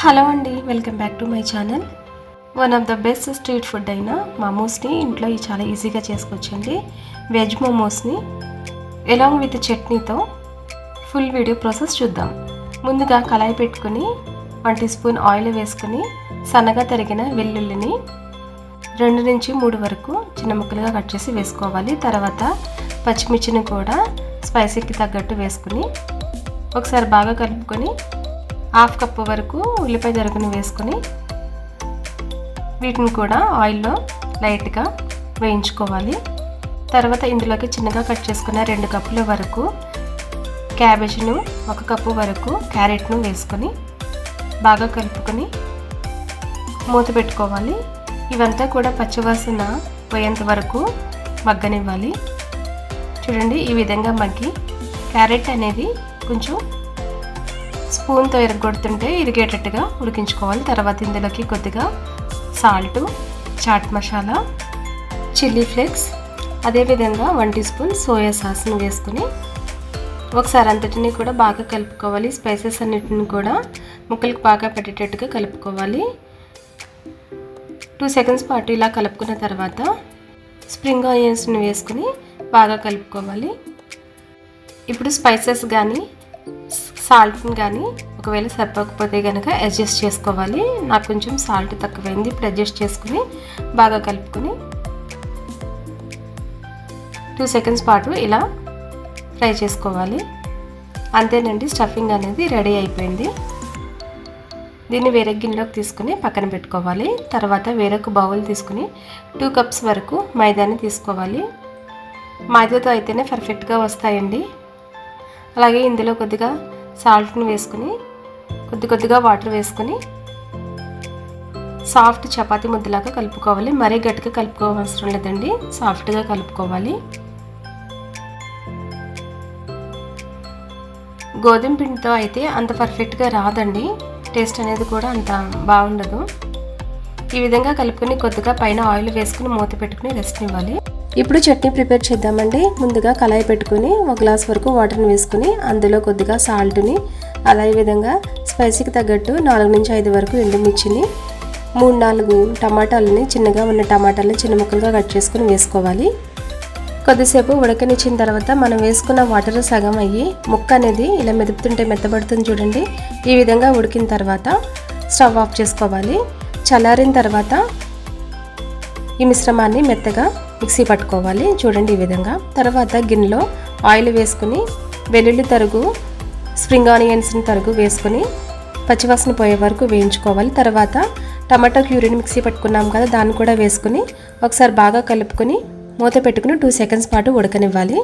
Hello అండి welcome back to my channel. One of the best street food అయిన మమోస్ని ఇంట్లో చాలా ఈజీగా చేసుకోవచ్చండి వెజ్ మోమోస్ని ఎలాంగ్ విత్ చట్నీతో ఫుల్ వీడియో ప్రాసెస్ చూద్దాం. ముందుగా కళాయి పెట్టుకుని వన్ టీ స్పూన్ ఆయిల్ వేసుకుని సన్నగా తరిగిన వెల్లుల్లిని రెండు నుంచి మూడు వరకు చిన్న ముక్కలుగా కట్ చేసి వేసుకోవాలి. తర్వాత పచ్చిమిర్చిని కూడా స్పైసీకి తగ్గట్టు వేసుకుని ఒకసారి బాగా కలుపుకొని హాఫ్ కప్పు వరకు ఉల్లిపాయ తరుగుని వేసుకొని వీటిని కూడా ఆయిల్లో లైట్గా వేయించుకోవాలి. తర్వాత ఇందులోకి చిన్నగా కట్ చేసుకున్న రెండు కప్పుల వరకు క్యాబేజ్ను ఒక కప్పు వరకు క్యారెట్ను వేసుకొని బాగా కలుపుకొని మూత పెట్టుకోవాలి. ఇవంతా కూడా పచ్చివాసన పోయేంత వరకు మగ్గనివ్వాలి. చూడండి ఈ విధంగా మగ్గి క్యారెట్ అనేది కొంచెం స్పూన్తో ఇరగొడుతుంటే ఇరిగేటట్టుగా ఉడికించుకోవాలి. తర్వాత ఇందులోకి కొద్దిగా salt chaat masala chilli flakes అదేవిధంగా వన్ టీ స్పూన్ సోయా సాస్ని వేసుకుని ఒకసారి అంతటిని కూడా బాగా కలుపుకోవాలి. స్పైసెస్ అన్నిటిని కూడా ముక్కలకు బాగా పెట్టేటట్టుగా కలుపుకోవాలి. టూ సెకండ్స్ పాటు ఇలా కలుపుకున్న తర్వాత స్ప్రింగ్ ఆనియన్స్ని వేసుకుని బాగా కలుపుకోవాలి. ఇప్పుడు స్పైసెస్ కానీ సాల్ట్ని కానీ ఒకవేళ సరిపోకపోతే కనుక అడ్జస్ట్ చేసుకోవాలి. నాకు కొంచెం సాల్ట్ తక్కువైంది. ఇప్పుడు అడ్జస్ట్ చేసుకుని బాగా కలుపుకొని టూ సెకండ్స్ పాటు ఇలా ఫ్రై చేసుకోవాలి. అంతేనండి స్టఫింగ్ అనేది రెడీ అయిపోయింది. దీన్ని వేరే గిన్నెలోకి తీసుకుని పక్కన పెట్టుకోవాలి. తర్వాత వేరొక బౌల్ తీసుకుని టూ కప్స్ వరకు మైదాని తీసుకోవాలి. మైదాతో అయితేనే పర్ఫెక్ట్గా వస్తాయండి. అలాగే ఇందులో కొద్దిగా సాల్ట్ని వేసుకుని కొద్ది కొద్దిగా వాటర్ వేసుకుని సాఫ్ట్ చపాతీ ముద్దలాగా కలుపుకోవాలి. మరీ గట్టిగా కలుపుకోవసరం లేదండి. సాఫ్ట్గా కలుపుకోవాలి. గోధుమ పిండితో అయితే అంత పర్ఫెక్ట్గా రాదండి. టేస్ట్ అనేది కూడా అంత బాగుండదు. ఈ విధంగా కలుపుకొని కొద్దిగా పైన ఆయిల్ వేసుకుని మూత పెట్టుకుని రెస్ట్ ఇవ్వాలి. ఇప్పుడు చట్నీ ప్రిపేర్ చేద్దామండి. ముందుగా కళాయి పెట్టుకుని ఒక గ్లాస్ వరకు వాటర్ని వేసుకుని అందులో కొద్దిగా సాల్ట్ని అదే విధంగా స్పైసీకి తగ్గట్టు నాలుగు నుంచి ఐదు వరకు ఎండుమిర్చిని మూడు నాలుగు టమాటాలని చిన్నగా ఉన్న టమాటాలని చిన్న ముక్కలుగా కట్ చేసుకుని వేసుకోవాలి. కొద్దిసేపు ఉడకనిచ్చిన తర్వాత మనం వేసుకున్న వాటర్ సగం అయ్యి ముక్క అనేది ఇలా మెదుపుతుంటే మెత్తబడుతుంది చూడండి. ఈ విధంగా ఉడికిన తర్వాత స్టవ్ ఆఫ్ చేసుకోవాలి. చల్లారిన తర్వాత ఈ మిశ్రమాన్ని మెత్తగా మిక్సీ పట్టుకోవాలి. చూడండి ఈ విధంగా. తర్వాత గిన్నెలో ఆయిల్ వేసుకుని వెల్లుల్లి తరుగు స్ప్రింగ్ ఆనియన్స్ని తరుగు వేసుకుని పచ్చివాసన పోయే వరకు వేయించుకోవాలి. తర్వాత టమాటా క్యూరీని మిక్సీ పట్టుకున్నాం కదా దాన్ని కూడా వేసుకుని ఒకసారి బాగా కలుపుకొని మూత పెట్టుకుని టూ సెకండ్స్ పాటు ఉడకనివ్వాలి.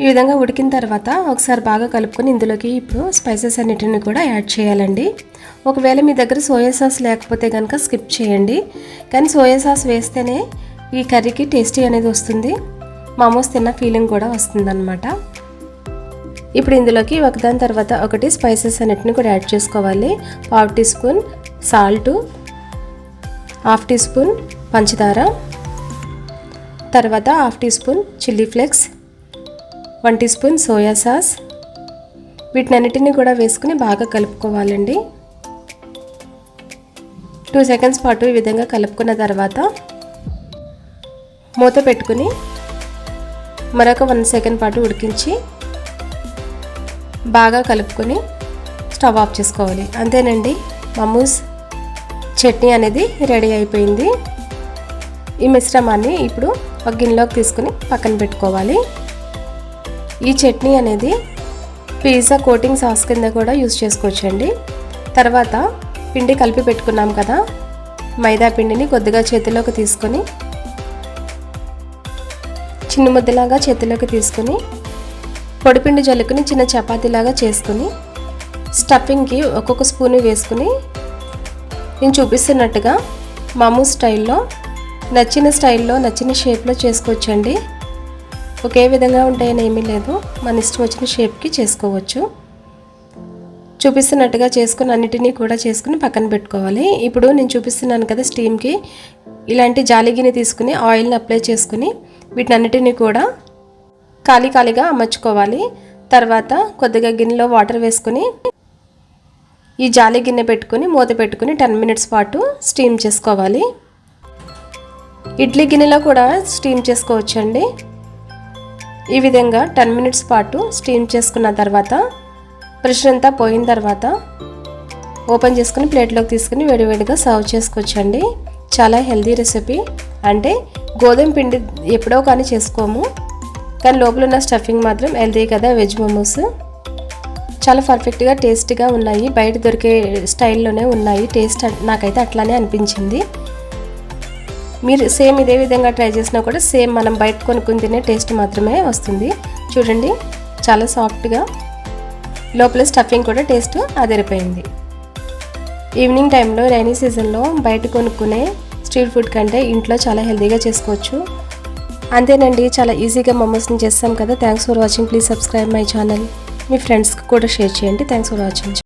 ఈ విధంగా ఉడికిన తర్వాత ఒకసారి బాగా కలుపుకొని ఇందులోకి ఇప్పుడు స్పైసెస్ అన్నిటిని కూడా యాడ్ చేయాలండి. ఒకవేళ మీ దగ్గర సోయా సాస్ లేకపోతే కనుక స్కిప్ చేయండి. కానీ సోయా సాస్ వేస్తేనే ఈ కర్రీకి టేస్టీ అనేది వస్తుంది. మామూస్ తిన్న ఫీలింగ్ కూడా వస్తుందన్నమాట. ఇప్పుడు ఇందులోకి ఒకదాని తర్వాత ఒకటి స్పైసెస్ అన్నిటిని కూడా యాడ్ చేసుకోవాలి. పావు teaspoon salt half teaspoon పంచదార తర్వాత half teaspoon chilli flakes one teaspoon soya sauce. వీటినన్నిటిని కూడా వేసుకుని బాగా కలుపుకోవాలండి. టూ సెకండ్స్ పాటు ఈ విధంగా కలుపుకున్న తర్వాత మూత పెట్టుకుని మరొక వన్ సెకండ్ పాటు ఉడికించి బాగా కలుపుకొని స్టవ్ ఆఫ్ చేసుకోవాలి. అంతేనండి మమ్మూస్ చట్నీ అనేది రెడీ అయిపోయింది. ఈ మిశ్రమాన్ని ఇప్పుడు ఒక గిన్నెలోకి తీసుకుని పక్కన పెట్టుకోవాలి. ఈ చట్నీ అనేది పిజ్జా కోటింగ్ సాస్ కింద కూడా యూస్ చేసుకోవచ్చండి. తర్వాత పిండి కలిపి పెట్టుకున్నాం కదా మైదా పిండిని కొద్దిగా చేతిలోకి తీసుకొని చిన్న ముద్దలాగా చేతిలోకి తీసుకుని పొడిపిండి జల్లుకుని చిన్న చపాతీలాగా చేసుకుని స్టఫింగ్కి ఒక్కొక్క స్పూన్ వేసుకుని నేను చూపిస్తున్నట్టుగా మామూ స్టైల్లో నచ్చిన స్టైల్లో నచ్చిన షేప్లో చేసుకోవచ్చండి. ఒకే విధంగా ఉంటాయని ఏమీ లేదు. మన ఇష్టం వచ్చిన షేప్కి చేసుకోవచ్చు. చూపిస్తున్నట్టుగా చేసుకుని అన్నిటినీ కూడా చేసుకుని పక్కన పెట్టుకోవాలి. ఇప్పుడు నేను చూపిస్తున్నాను కదా స్టీమ్కి. ఇలాంటి జాలిగిని తీసుకుని ఆయిల్ని అప్లై చేసుకుని వీటినన్నిటినీ కూడా ఖాళీ ఖాళీగా అమర్చుకోవాలి. తర్వాత కొద్దిగా గిన్నెలో వాటర్ వేసుకుని ఈ జాలి గిన్నె పెట్టుకుని మూత పెట్టుకుని టెన్ మినిట్స్ పాటు స్టీమ్ చేసుకోవాలి. ఇడ్లీ గిన్నెలో కూడా స్టీమ్ చేసుకోవచ్చండి. ఈ విధంగా టెన్ మినిట్స్ పాటు స్టీమ్ చేసుకున్న తర్వాత ప్రెషర్ అంతా పోయిన తర్వాత ఓపెన్ చేసుకుని ప్లేట్లోకి తీసుకుని వేడివేడిగా సర్వ్ చేసుకోవచ్చండి. చాలా హెల్దీ రెసిపీ. అంటే గోధుమ పిండి ఎప్పుడో కానీ చేసుకోము. కానీ లోపల ఉన్న స్టఫింగ్ మాత్రం హెల్దీ కదా వెజ్ మోమోస్. చాలా పర్ఫెక్ట్గా టేస్ట్గా ఉన్నాయి. బయట దొరికే స్టైల్లోనే ఉన్నాయి. టేస్ట్ నాకైతే అట్లానే అనిపించింది. మీరు సేమ్ ఇదే విధంగా ట్రై చేసినా కూడా సేమ్ మనం బయట కొనుక్కుని తినే టేస్ట్ మాత్రమే వస్తుంది. చూడండి చాలా సాఫ్ట్గా లోపల స్టఫింగ్ కూడా టేస్ట్ అదిరిపోయింది. ఈవినింగ్ టైంలో రైనీ సీజన్లో బయట కొనుక్కునే స్ట్రీట్ ఫుడ్ కంటే ఇంట్లో చాలా హెల్తీగా చేసుకోవచ్చు. అంతేనండి చాలా ఈజీగా మమోస్ని చేస్తాం కదా. Thanks for watching. Please subscribe my channel. మీ ఫ్రెండ్స్కి కూడా షేర్ చేయండి. Thanks for watching.